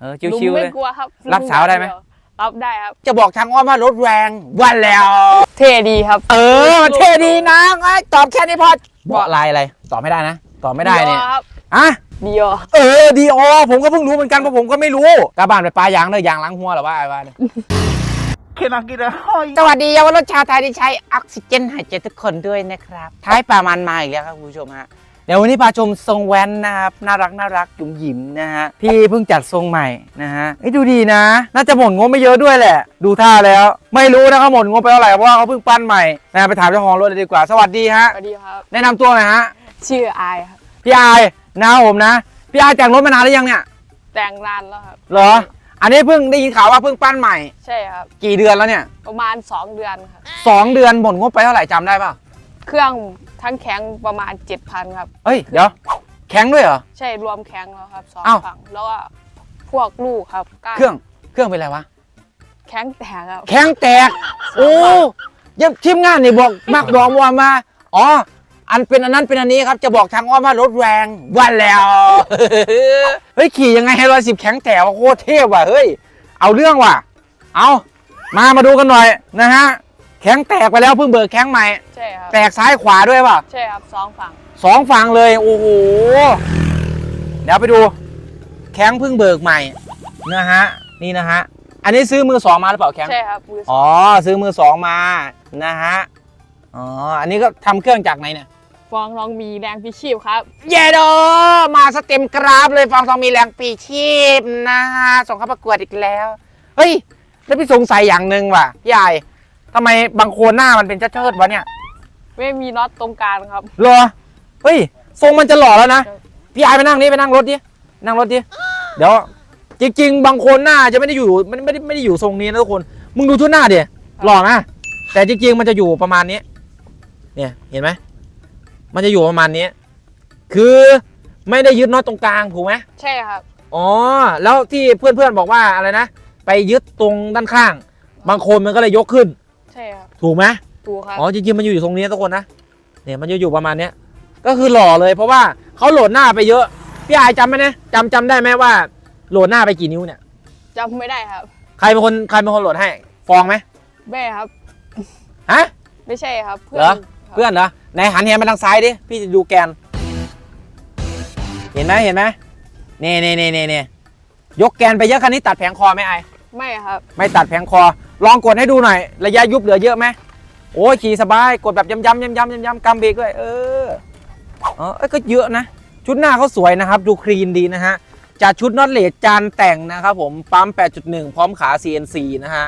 เออหนุ่มชิวๆไม่เลยกลัวครับรับสาวได้ไหม รับได้ครับ จะบอกทางอ้อมว่ารถแรงวันแล้ว เท่ดีครับ เออมันเท่ดีนะไอ้ตอบแค่นี้พอบอกลายอะไรตอบไม่ได้นะตอบไม่ได้เนี่ยดีอครับอะดีอเออดีออผมก็เพิ่งรู้เหมือนกันเพราะผมก็ไม่รู้กระบานไปปลายางเลยยางล้างหัวเหรอว่าไอ้ว่าเนี่ย Can I get a high? สวัสดีเยาวรุ่นชาวไทยที่ใช้ออกซิเจนหายใจทุกคนด้วยนะครับ ท้ายประมาณมาอีกแล้วครับคุณผู้ชมฮะ เดี๋ยววันนี้พาชมทรงแว้นนะครับน่ารักน่ารักหยุ่มหยิมนะฮะพี่เพิ่งจัดทรงใหม่นะฮะไอ้ยดูดีนะ น่าจะหมดงบไม่เยอะด้วยแหละ ดูท่าแล้ว ไม่รู้นะครับหมดงบไปเท่าไหร่เพราะว่าเขาเพิ่งปั้นใหม่นะไปถามเจ้าของรถเลยดีกว่า สวัสดีฮะสวัสดีครับแนะนำตัวหน่อยฮะชื่ออายครับพี่อายนะครับผมนะพี่อายแต่งรถมานานหรือยังเนี่ยแต่งนานแล้วครับเหรอ อันนี้เพิ่งได้ยินข่าวว่าเพิ่งปั้นใหม่ ใช่ครับ กี่เดือนแล้วเนี่ยประมาณ 2 เดือนครับสองเดือนหมดงบไปเท่าไหร่จำได้ป่ะเครื่อง ทั้งแข็งประมาณ 7,000ครับเฮ้ย เดี๋ยว แข็งด้วยเหรอ ใช่รวมแข็งแล้วครับสองอ้าว ฝั่งแล้วก็พวกลูกครับก้านเครื่องเครื่องเป็นอะไรวะ แข็งแตกครับ แข็งแตก โอ้ยังทีมงานนี่บอกมักบอกว่ามา อ๋อ อันเป็นอันนั้นเป็นอันนี้ครับ จะบอกทางอ้อมว่ารถแรงวันแล้ว เฮ้ย ขี่ยังไงให้ร้อยสิบแข็งแตกวะโคตรเทพว่ะ เฮ้ย เอาเรื่องว่ะ เอา มามาดูกันหน่อยนะฮะ แข็งแตกไปแล้วเพิ่งเบิกแข็งใหม่ ใช่ครับ แตกซ้ายขวาด้วยป่ะ ใช่ครับสองฝั่ง สองฝั่งเลย โอ้โห เดี๋ยวไปดู แข้งเพิ่งเบิกใหม่นะฮะ นี่นะฮะ อันนี้ซื้อมือสองมาหรือเปล่าแข้ง ใช่ครับมือสองอ๋อ ซื้อมือสองมานะฮะ อ๋อ อันนี้ก็ทำเครื่องจากไหนเนี่ยฟองลองมีแรงพิชีพครับ เยโดมาสเต็มกราฟเลยฟองทองมีแรงปีชีพนะฮะ ส่งเข้าประกวดอีกแล้ว เฮ้ย แล้วพี่สงสัยอย่างหนึ่งว่ะพี่ใหญ่ ทำไมบางโคนหน้ามันเป็นเชิดๆวะเนี่ยไม่มีน็อตตรงกลางครับ เหรอเฮ้ยทรงมันจะหล่อแล้วนะครับพี่ไอายไปนั่งนี่ไปนั่งรถดินั่งรถดิเดี๋ยว จริง ๆ บางคนหน้าจะไม่ได้อยู่มันไม่ได้ไม่ได้อยู่ทรงนี้นะทุกคน มึงดูชุดหน้าดิหล่อนะแต่จริง ๆ มันจะอยู่ประมาณนี้ เนี่ยเห็นไหมมันจะอยู่ประมาณนี้คือไม่ได้ยึดน็อตตรงกลางถูกไหมใช่ครับอ๋อแล้วที่เพื่อนๆบอกว่าอะไรนะ ไปยึดตรงด้านข้าง บางคนมันก็เลยยกขึ้น ใช่ครับถูกไหมถูกครับอ๋อจริงๆมันอยู่อยู่ตรงนี้นะทุกคนนะเนี่ยมันจะอยู่ประมาณเนี้ยก็คือหล่อเลยเพราะว่าเขาโหลดหน้าไปเยอะพี่อายจำไหมนะจำจำได้ไหมว่าโหลดหน้าไปกี่นิ้วเนี่ยจำไม่ได้ครับ ใครเป็นคนใครเป็นคนโหลดให้ฟองไหมแม่ครับฮะไม่ใช่ครับ เพื่เหรอครับเพื่อนเหรอไหนหันแฮนมาทางซ้ายดิพี่จะดูแกน เห็นไหมเห็นไหมนี่นี่นี่นี่นี่ยกแกนไปเยอะคันนี้ตัดแผงคอไหมไอายไม่ครับ ไม่ตัดแผงคอ ลองกดให้ดูหน่อย ระยะยุบเหลือเยอะไหมโอ้ยขี่สบาย กดแบบย้ำๆย้ำๆย้ำๆย้ำๆกำเบรกด้วย เออเออเอ้ยก็เยอะนะ ชุดหน้าเขาสวยนะครับ ดูคลีนดีนะฮะจัดชุดน็อตเลดจานแต่งนะครับผม ปั๊ม 8.1 พร้อมขา CNC นะฮะ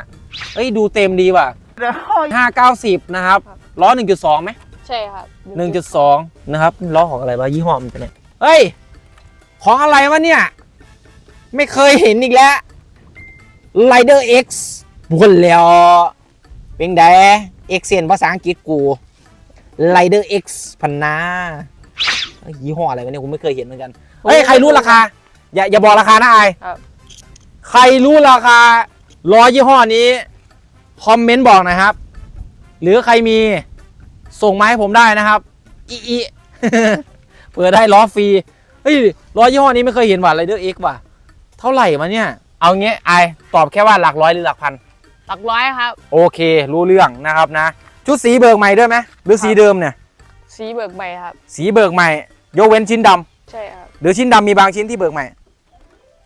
เอ้ย ดูเต็มดีว่ะ The high. 590 นะครับล้อ 1.2ไหมใช่ครับ1.2 นะครับล้อของอะไรวะยี่ห้อมันเป็นไงเฮ้ย ของอะไรวะเนี่ย ไม่เคยเห็นอีกแล้ว Rider X บุญแล้วเป็นได X เสียนภาษาอังกฤษกู Rider X พันนาเอ้ยยี่ห้ออะไรวะเนี่ยกูไม่เคยเห็นเหมือนกัน เฮ้ย ใครรู้ราคา อย่าอย่าบอกราคานะไอายครับ ใครรู้ราคาล้อยี่ห้อนี้คอมเมนต์บอกหนะครับ หรือใครมีส่งมาให้ผมได้นะครับอีอี เปิดได้ล้อฟรีเฮ้ยล้อยี่ห้อนี้ไม่เคยเห็นว่ะไรเดอร์เอ็กว่ะ เท่าไหร่มาเนี่ย เอางี้ไอายตอบแค่ว่าหลักร้อยหรือหลักพัน หลักร้อยครับ โอเครู้เรื่องนะครับนะ ชุดสีเบิกใหม่ด้วยไหมหรือสีเดิมเนี่ย สีเบิกใหม่ครับ สีเบิกใหม่ยกเว้นชิ้นดำใช่ครับ หรือชิ้นดำมีบางชิ้นที่เบิกใหม่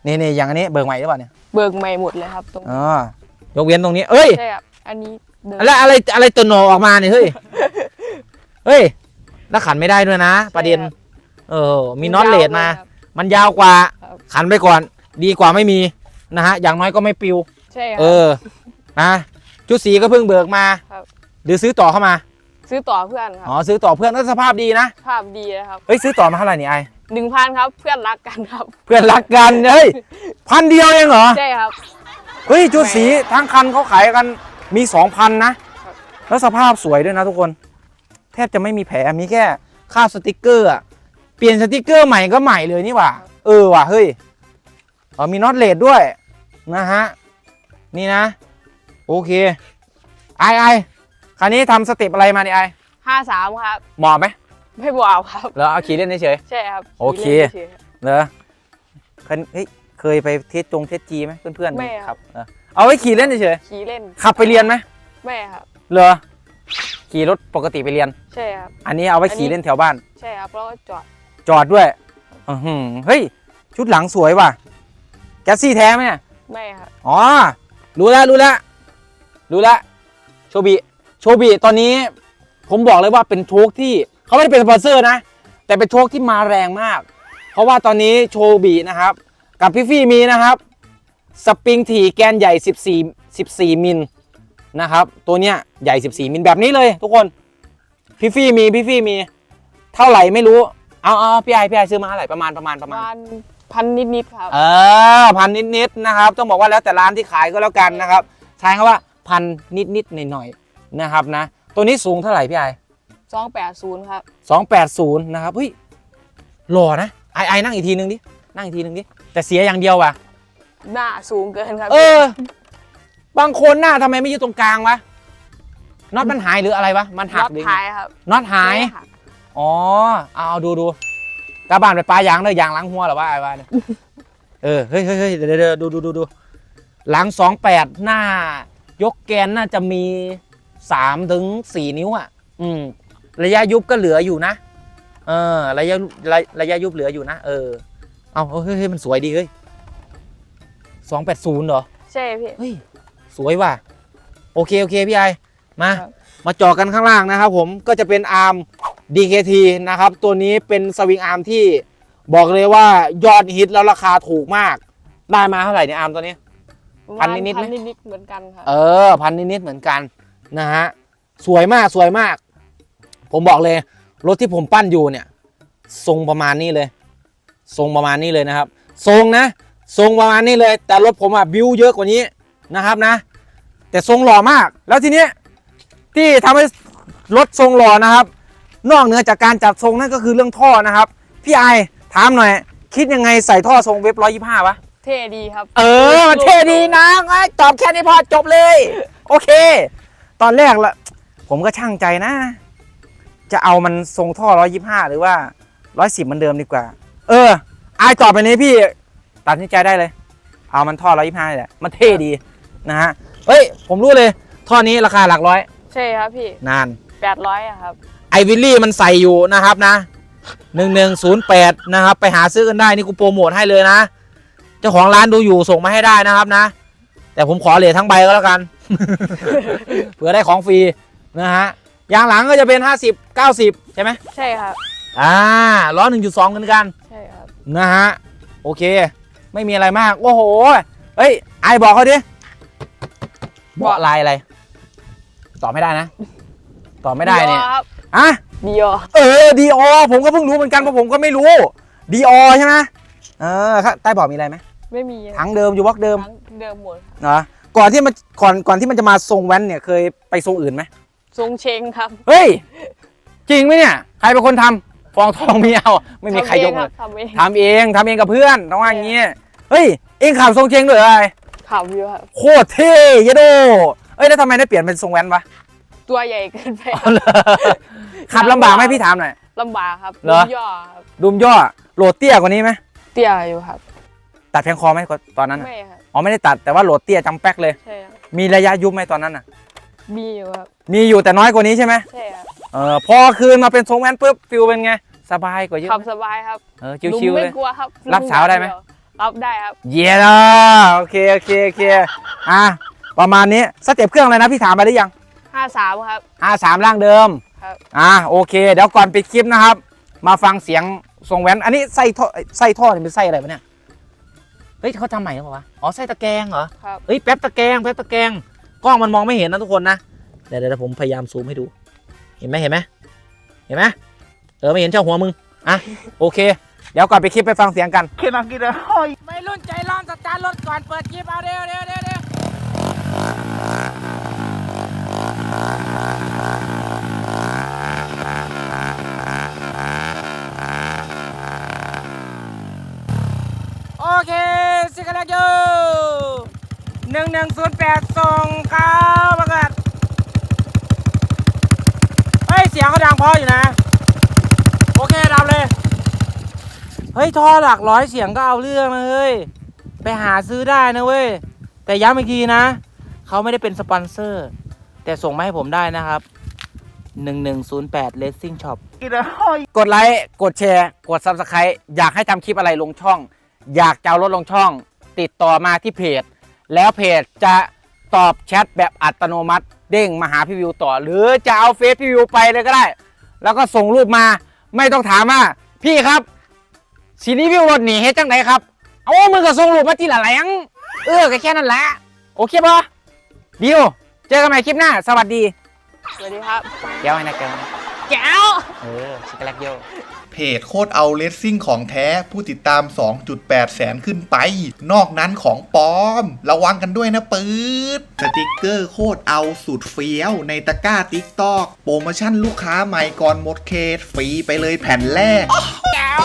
นี่นี่อย่างอันนี้เบิกใหม่หรือเปล่าเนี่ยเบิกใหม่หมดเลยครับตรงอ๋อยกเว้นตรงนี้เอ้ย ใช่ครับอันนี้เดิม แล้วอะไรอะไรตัวหนอออกมาเนี่ยเฮ้ย เฮ้ยแล้วขันไม่ได้ด้วยนะ ประเด็นเออ มีน็อตเลดมาครับ มันยาวกว่า ครับ ขันไปก่อน ดีกว่าไม่มีนะฮะ อย่างน้อยก็ไม่ปิว ใช่ครัเออ นะชุดสีก็เพิ่งเบิกมาครับ หรือซื้อต่อเข้ามาซื้อต่อเพื่อนครัอ๋อซื้อต่อเพื่อนก็สภาพดีนะภาพดีนะครับเฮ้ยซื้อต่อมาเท่าไหร่นี่ไอหนึ่งพันครับเพื่อนรักกันครับเพื่อนรักกันเฮ้ยพันเดียวเองเหรอ ใช่ครับ เฮ้ยชุดสีทั้งคันเขาขายกันมีสองพันนะ ครับ แล้วสภาพสวยด้วยนะทุกคน แทบจะไม่มีแผลมีแค่ค่าบสติกเกอร์อะเปลี่ยนสติกเกอร์ใหม่ก็ใหม่เลยนี่หว่า เออว่ะเฮ้ยเออมีน็อตเลดด้วยนะฮะ นี่นะ โอเคไอไอคันนี้ทำสเต็ปอะไรมาเนี่ยไอห้าสามครับเหมาะไหมไม่บอกครับแล้วเอาขี่เล่นเฉย ใช่ครับโอเค ล่นฉยๆรับๆเหรอคันเฮ้ยเคยไปเทสจงเทสจีไหมเพื่อนๆไม่คครัรับบเออเอาไว้ขี่เล่นเฉยขี่เล่นๆขับไปเรียนไหมไม่ครับ เหรอ ขี่รถปกติไปเรียน ใช่ครับ อันนี้เอาไว้อันนี้ ขี่เล่นแถวบ้าน ใช่ครับแล้วก็จอดจอดด้วยอือหือเฮ้ย ชุดหลังสวยว่ะ แกสซี่แท้ไหมเนี่ยไม่ครับ อ๋อ รู้แล้วรู้แล้ว รู้แล้วโชบิโชบิตอนนี้ผมบอกเลยว่าเป็นโชคที่เขาไม่ได้เป็นสปอนเซอร์นะ แต่เป็นโชคที่มาแรงมาก เพราะว่าตอนนี้โชบินะครับ กับพี่ฟี่มีนะครับสปริงถี่แกนใหญ่ 14 14 มิลนะครับ ตัวเนี้ยใหญ่ 14 มิลแบบนี้เลยทุกคนพี่ฟี่มีพี่ฟี่มีเท่าไหร่ไม่รู้เอาเอาพี่ไอพี่ไอซื้อมาเท่าไหร่ประมาณประมาณปประระมาณมาณ พันนิดๆครับ เออพันนิดๆนะครับ ต้องบอกว่าแล้วแต่ร้านที่ขายก็แล้วกันนะครับใช้คำว่า พันนิดๆหน่อยๆนะครับนะ ตัวนี้สูงเท่าไหร่พี่ไอ280ครับสองแปดศูนย์นะครับเฮ้ยหล่อนะไอไอนั่งอีกทีนึงดิ นั่งอีกทีนึงดิ แต่เสียอย่างเดียวว่ะ หน้าสูงเกินครับ เออ บางคนหน้าทำไมไม่อยู่ตรงกลางวะ น็อตมันหายหรืออะไรวะ มันหัรกถหรือท้ายครับ น็อตหายไม่หักอ๋อเอาเอาดูดูกระบานไปปลายางเลยยางล้างหัวเหรอวะไอ้วะเนี่ย เออเฮ้ยเฮ้ยเฮ้ยเดี๋ยวเดี๋ยวดูดูดูดูหลังสองแปดหน้า ยกแกนน่าจะมีสามถึงสี่นิ้วอะ อืม ระยะยุบก็เหลืออยู่นะ เออ ระยะระระยะยุบเหลืออยู่นะ เออ เอาเฮ้ยเฮ้ยมันสวยดีเฮ้ยสองแปดศูนย์เหรอ ใช่พี่ เฮ้ย สวยว่ะ โอเค โอเค พี่ไอมาครับมาเจอกันข้างล่างนะครับผม ก็จะเป็นอาร์ม DKT นะครับ ตัวนี้เป็นสวิงอาร์มที่บอกเลยว่ายอดฮิตแล้วราคาถูกมาก ได้มาเท่าไหร่เนี่ยอาร์มตัวนี้ประ พัมานณนิดๆไหมพันนิดๆเหมือนกันครับเออพันนิดๆเหมือนกันนะฮะสวยมากสวยมาก ผมบอกเลยรถที่ผมปั้นอยู่เนี่ย ทรงประมาณนี้เลย ทรงประมาณนี้เลยนะครับ ทรงนะ ทรงประมาณนี้เลย แต่รถผมอะบิวเยอะกว่านี้นะครับนะ แต่ทรงหล่อมาก แล้วทีเนี้ยที่ทำให้รถทรงหล่อนะครับ นอกเหนือจากการจัดทรงนั่นก็คือเรื่องท่อนะครับ พี่ไอถามหน่อย คิดยังไงใส่ท่อทรงเว็บร้อยยี่ห้าวะ เท่ดีครับ เออมันเท่ดีนะไอ้ตอบแค่นี้พอจบเลย โอเค ตอนแรกละผมก็ช่างใจนะ จะเอามันทรงท่อ125หรือว่า110เหมือนเดิมดีกว่า เออไอตอบไปนี้พี่ ตัดสินใจได้เลย เอามันท่อ125นี่แหละมันเท่ดีนะฮะเฮ้ย ผมรู้เลย ท่อนี้ราคาหลักร้อย ใช่ครับพี่นาน800อะครับไอวิลลี่มันใส่อยู่นะครับนะ1108นะครับ ไปหาซื้อกันได้นี่กูโปรโมทให้เลยนะ เจ้าของร้านดูอยู่ส่งมาให้ได้นะครับนะ แต่ผมขอเหรียญทั้งใบก็แล้วกัน เผื่อได้ของฟรีนะฮะยางหลังก็จะเป็น 50 90 ใช่ไหมใช่ครับ อ่าล้อ1.2เหมือนกัน ใช่ครับ นะฮะ โอเค ไม่มีอะไรมาก โอ้โห เฮ้ย ไอบอกเขาดิเบาะลายอะไร ตอบไม่ได้นะ ตอบไม่ได้เนี่ย Dior ครับอะดีอเออดีอผมก็เพิ่งรู้เหมือนกันเพราะผมก็ไม่รู้ดีอใช่ไหมเออครับใต้เบาะมีอะไรไหม ไม่มีถังเดิมอยู่บล็อกเดิมทั้งเดิมหมดเหรอก่อนที่มันก่อนก่อนที่มันจะมาทรงแว้นเนี่ยเคยไปทรงอื่นไหมทรงเชงครับ เฮ้ย จริงไหมเนี่ย ใครเป็นคนทำฟองทองไม่เอาไม่มีใครยกทำเองเลคยบทำเองทำเองทำเองกับเพื่อนต้องว่าอย่างงี้เฮ้ยเองขับทรงเชงด้วยเหรอไอ้ขับอยู่ครับโคตรเท่ยะโดเอ้ยแล้วทำไมได้เปลี่ยนเป็นทรงแว้นวะตัวใหญ่เกินไปเอาเลยขับลำบากไหมพี่ถามหน่อย ลำบากครับเหรอ ย่อครับดุมย่อโหลดเตี้ยกว่านี้ไหมเตี้ยอยู่ครับ ตัดแพงคอไหมตอนนั้นน่ะไม่ครับอ๋อไม่ได้ตัดแต่ว่าโหลดเตี้ยจำแป๊กเลย ใช่ครับมีระยะยุบไหมตอนนั้นน่ะ มีอยู่ครับมีอยู่แต่น้อยกว่านี้ใช่ไหมใช่ครับเออพอคืนมาเป็นทรงแว้นปุ๊บฟิลเป็นไง สบายกว่าเยอะขับไหมสบายครับเออลุงชิวๆไม่เลยกลัวครับรับสาวได้ไหม รับได้ครับเย้ละโอเคโอเคโอเคอะประมาณนี้สเต็ปเครื่องอะไรนะพี่ถามไปหรือยัง53ครับ อ่าสามร่างเดิมครับ อ่าโอเค เดี๋ยวก่อนปิดคลิปนะครับ มาฟังเสียงทรงแว้นอันนี้ไส้ท่อไส้ท่อนี่เป็นไส้อะไรวะเนี่ย เฮ้ยเขาทำใหม่หรือเปล่าวะอ๋อไส้ตะแกรงเหรอครับ เฮ้ยแป๊บตะแกรงแป๊บตะแกรงกล้องมันมองไม่เห็นนะทุกคนนะเดี๋ยวเดี๋ยวผมพยายามซูมให้ดู เห็นไหมเห็นไหมเห็นไหมเออไม่เห็นเจ้าหัวมึงอะโอเค เดี๋ยวก่อนไปคลิปไปฟังเสียงกัน Can I get a hoi? ไม่รุ่นใจร้อนสตาร์ทรถก่อนเปิดคลิปเอาเร็วเร็วเร็วเร็วโอเคสิกันแล้วยู หนึ่งหนึ่งศูนย์แปดส่งเขาประกาศเฮ้ย เสียงเขาดังพออยู่นะ โอเคดับเลย เฮ้ย ท่อหลักร้อยเสียงก็เอาเรื่องนะเฮ้ย ไปหาซื้อได้นะเว้ย แต่ย้ำอีกทีนะ เขาไม่ได้เป็นสปอนเซอร์ แต่ส่งมาให้ผมได้นะครับ1108 Racing Shop กดไลค์ กดแชร์ กด Subscribe อยากให้ทำคลิปอะไรลงช่อง อยากจะเอารถลงช่อง ติดต่อมาที่เพจ แล้วเพจจะตอบแชทแบบอัตโนมัติเด้งมาหาพี่วิวต่อ หรือจะเอาเฟซพี่วิวไปเลยก็ได้ แล้วก็ส่งรูปมาไม่ต้องถามว่า พี่ครับ สีนี้วิวรถหนีเฮ็ดจังไหนครับ เอามือกับส่งรูปมาทีละแหลงเออก็แค่นั้นแหละโอเคปะดิวเจอกันใหม่คลิปหน้า สวัสดี สวัสดีครับแก้วให้นะแก้ว แก้ว เออช็อกแลตโยเพจโคตรเอาเลสซิ่งของแท้ผู้ติดตาม 2.8 แสนขึ้นไป นอกนั้นของปลอม ระวังกันด้วยนะปืดสติกเกอร์โคตรเอาสุดเฟี้ยว ในตะกร้าติ๊กตอกโปรโมชั่นลูกค้าใหม่ก่อนหมดเขตฟรีไปเลยแผ่นแรก แก้ว